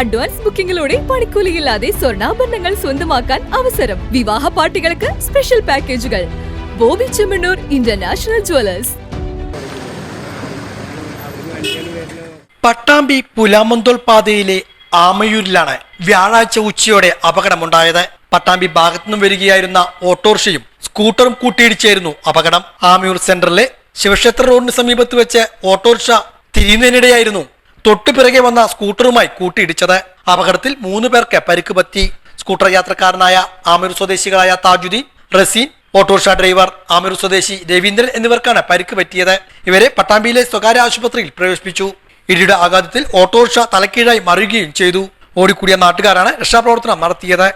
Advance ബുക്കിംഗിലൂടെ പണിക്കൂലിയില്ലാതെ സ്വർണാഭരണങ്ങൾ സ്വന്തമാക്കാൻ അവസരം. വിവാഹ പാർട്ടികൾക്ക് സ്പെഷ്യൽ പാക്കേജുകൾ. Boby Chemmanur international jewellers. Pattambi Pulamanthole പാതയിലെ ആമയൂരിലാണ് വ്യാഴാഴ്ച ഉച്ചയോടെ അപകടമുണ്ടായത്. പട്ടാമ്പി ഭാഗത്തുനിന്നും വരികയായിരുന്ന ഓട്ടോറിക്ഷയും സ്കൂട്ടറും കൂട്ടിയിടിച്ചായിരുന്നു അപകടം. ആമയൂർ സെന്ററിലെ ശിവക്ഷേത്ര റോഡിന് സമീപത്ത് വെച്ച് ഓട്ടോറിക്ഷ തിരിയുന്നതിനിടെയായിരുന്നു തൊട്ടു പിറകെ വന്ന സ്കൂട്ടറുമായി കൂട്ടിയിടിച്ചത് അപകടത്തിൽ മൂന്ന് പേർക്ക് പരിക്ക് പറ്റി. സ്കൂട്ടർ യാത്രക്കാരനായ ആമിർ സ്വദേശികളായ താജുദ്ദീൻ റസീൻ ഓട്ടോറിക്ഷ ഡ്രൈവർ ആമിർ സ്വദേശി രവീന്ദ്രൻ എന്നിവർക്കാണ് പരിക്ക് പറ്റിയത്. ഇവരെ പട്ടാമ്പിയിലെ സ്വകാര്യ ആശുപത്രിയിൽ പ്രവേശിപ്പിച്ചു. ഇടിയുടെ ആഘാതത്തിൽ ഓട്ടോറിക്ഷ തലക്കീഴായി മറിയുകയും ചെയ്തു. ഓടിക്കൂടിയ നാട്ടുകാരാണ് രക്ഷാപ്രവർത്തനം നടത്തിയത്.